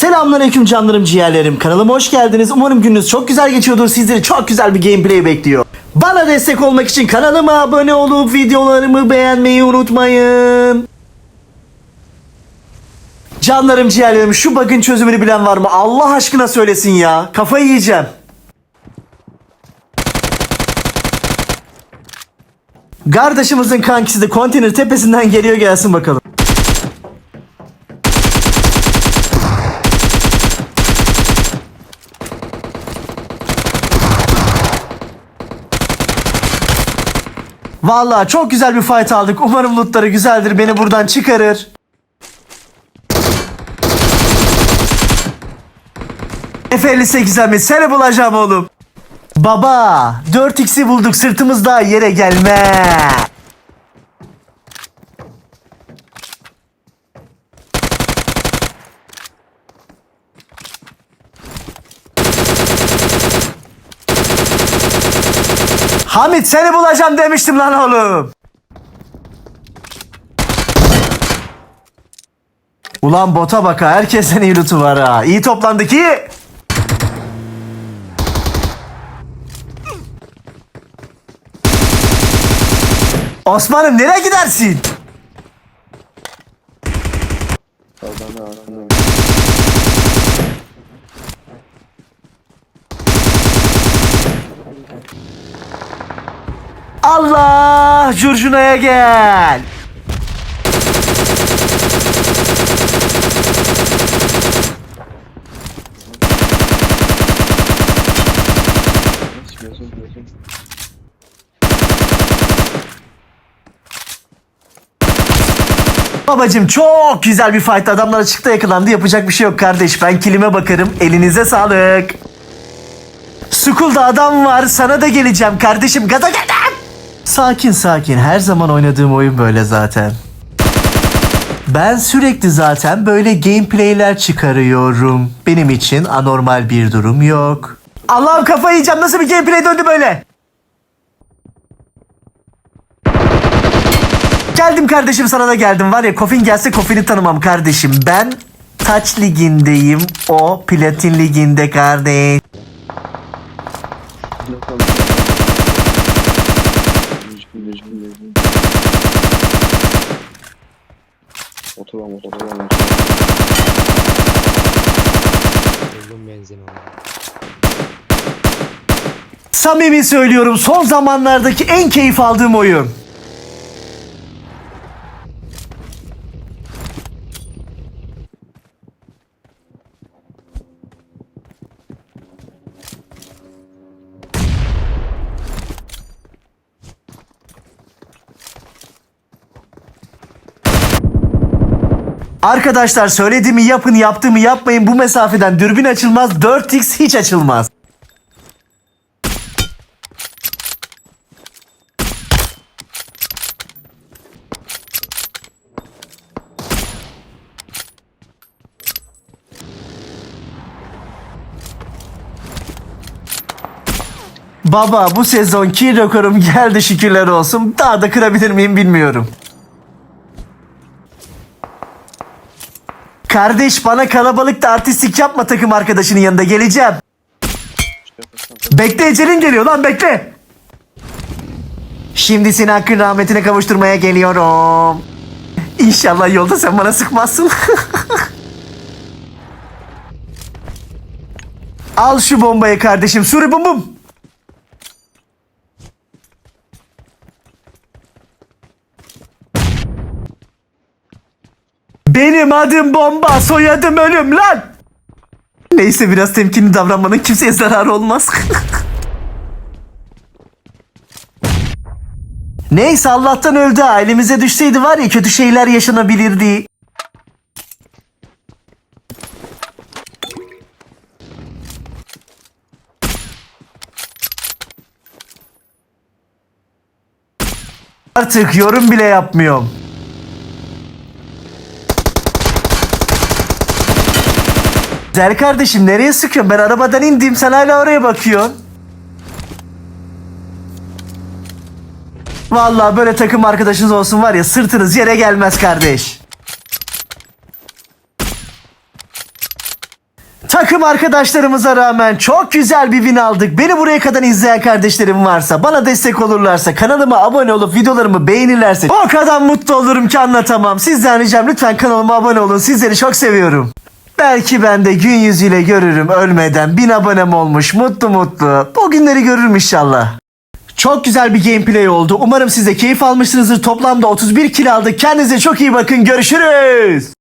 Selamünaleyküm canlarım ciğerlerim. Kanalıma hoş geldiniz. Umarım gününüz çok güzel geçiyordur. Sizleri çok güzel bir gameplay bekliyor. Bana destek olmak için kanalıma abone olup videolarımı beğenmeyi unutmayın. Canlarım ciğerlerim şu bug'ın çözümünü bilen var mı? Allah aşkına söylesin ya. Kafayı yiyeceğim. Kardeşimizin kankisi de konteyner tepesinden geliyor gelsin bakalım. Vallahi çok güzel bir fight aldık. Umarım lootları güzeldir. Beni buradan çıkarır. F58 Ahmet seni bulacağım oğlum. Baba 4x'i bulduk sırtımız daha yere gelme. Hamit seni bulacağım demiştim lan oğlum. Ulan bota bak ha herkesten iyi lootu var ha. İyi toplandık iyi. Osman'ım nereye gidersin? Allah curcunaya gel. Babacım çok güzel bir fight. Adamlar açıkta yakalandı. Yapacak bir şey yok kardeş. Ben kilime bakarım. Elinize sağlık. School'da adam var. Sana da geleceğim kardeşim. Gaza geldim. Sakin sakin. Her zaman oynadığım oyun böyle zaten. Ben sürekli zaten böyle gameplayler çıkarıyorum. Benim için anormal bir durum yok. Allah'ım kafayı yiyeceğim. Nasıl bir gameplay döndü böyle? Geldim kardeşim sana da geldim. Var ya Kofin gelse Kofin'i tanımam kardeşim. Ben Taç ligindeyim. O Platin liginde kardeş. Oturamam, oturamam. Buldum benzin onu. Samimi söylüyorum son zamanlardaki en keyif aldığım oyun. Arkadaşlar söylediğimi yapın yaptığımı yapmayın bu mesafeden dürbün açılmaz 4x hiç açılmaz. Baba bu sezon kill rekorum geldi şükürler olsun. Daha da kırabilir miyim bilmiyorum. Kardeş bana kalabalıkta artistik yapma takım arkadaşının yanında geleceğim. Bekle Ecelin geliyor lan bekle. Şimdi seni hakkın rahmetine kavuşturmaya geliyorum. İnşallah yolda sen bana sıkmazsın. Al şu bombayı kardeşim. Suri bum bum. Benim adım bomba, soyadım ölüm lan. Neyse biraz temkinli davranmanın kimseye zararı olmaz. Neyse Allah'tan öldü ha. Elimize düşseydi var ya kötü şeyler yaşanabilirdi. Artık yorum bile yapmıyorum. Güzel kardeşim nereye sıkıyorsun? Ben arabadan indim sen hala oraya bakıyorsun. Vallahi böyle takım arkadaşınız olsun var ya sırtınız yere gelmez kardeş. Takım arkadaşlarımıza rağmen çok güzel bir win aldık. Beni buraya kadar izleyen kardeşlerim varsa, bana destek olurlarsa, kanalıma abone olup videolarımı beğenirlerse o kadar mutlu olurum ki anlatamam. Sizden ricam lütfen kanalıma abone olun. Sizleri çok seviyorum. Belki ben de gün yüzüyle görürüm ölmeden. Bin abonem olmuş mutlu mutlu. Bu günleri görürüm inşallah. Çok güzel bir gameplay oldu. Umarım siz de keyif almışsınızdır. Toplamda 31 kill aldık. Kendinize çok iyi bakın. Görüşürüz.